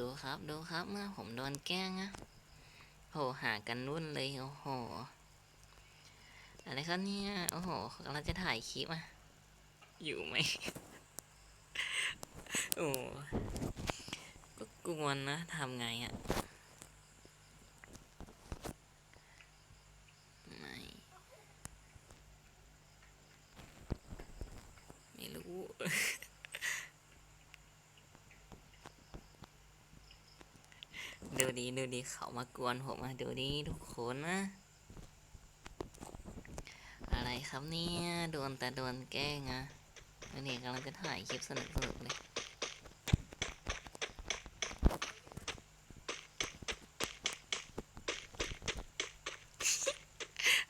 ดูครับ ดูครับ เมื่อผมโดนแกล้งอะโหหากันรุ่นเลย โอ้โห อะไรครับเนี่ย โอ้โหเราจะถ่ายคลิปอะอยู่ไหม โอ้ก็กวนนะทำไงอะไม่ ไม่รู้ ดูดีดูดีเขามากวนผมมาดูดีทุกคนนะ อะไรครับเนี่ยโดนแต่โดนแกล้งอะแล้วนี่กำลังจะถ่ายคลิปสนุกสนุกๆเลย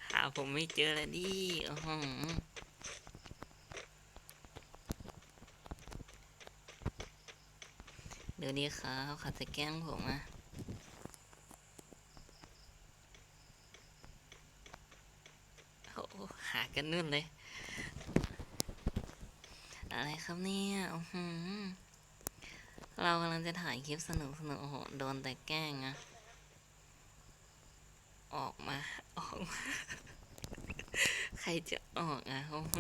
หาผมไม่เจอแล้วดิโอ้โหเดี๋ยวนี้ครับเขาจะแกล้งผมอะโอ้โหากันนู่นเลย อะไรครับเนี่ยโอ้โหเรากำลังจะถ่ายคลิปสนุกสนุกโอ้โหโดนแต่แกล้งอะออกมา ออกมา ใครจะออกอะโอ้โห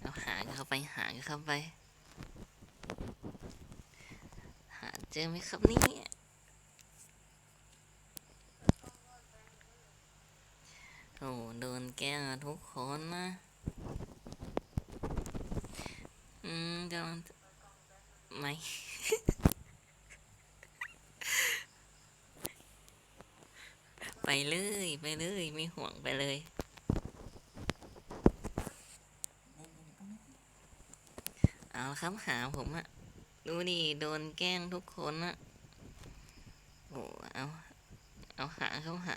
เอาหากันเข้าไปหากันเข้าไป หาเจอไหมครับเนี่ยโอ้โดนแกล้งทุกคนนะ อืมกำลังไม่ไปเลยไปเลยไม่ห่วงไปเลยเอาครับหาผมอะดูดิโดนแกล้งทุกคนอะโอ้เอาเอาหาเขาหา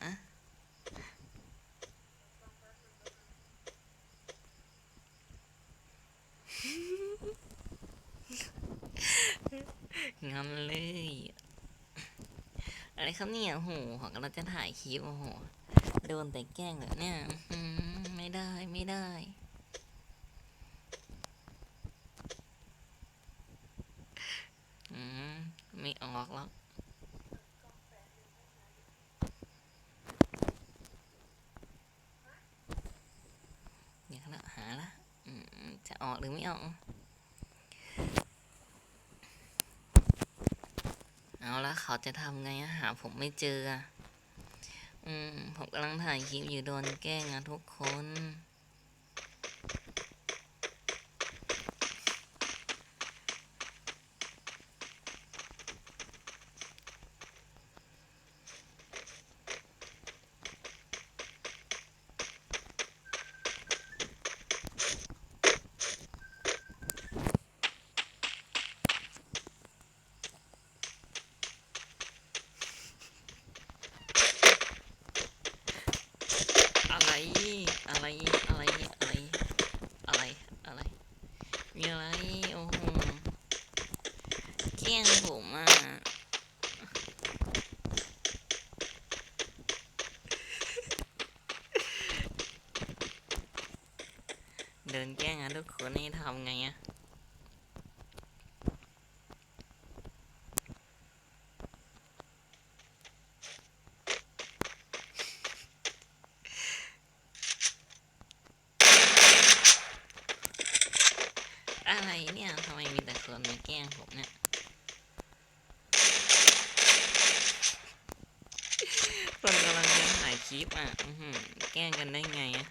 งอนเลย อะไรครับเนี่ยโหของเราจะถ่ายคลิปโอ้โหโดนแต่แกล้งแบบเนี้ยไม่ได้ไม่ได้ไม่ออกแล้วเดี๋ยวละหาละจะออกหรือไม่ออก ว่าเขาจะทำไงอะหาผมไม่เจออะอืม ผมกำลังถ่ายคลิปอยู่โดนแกล้งอะทุกคน อะไร อะไร อะไร อะไร อะไร อะไร มีอะไร โอ้โหแกล้งผมอะ เดินแกล้งอะทุกคนให้ทำไงอะอะไรเนี่ยทำไมมีแต่คนมาแกล้งผมเนี่ยคนกำลังจะถ่ายคลิปอะแกล้งกันได้ไงอะ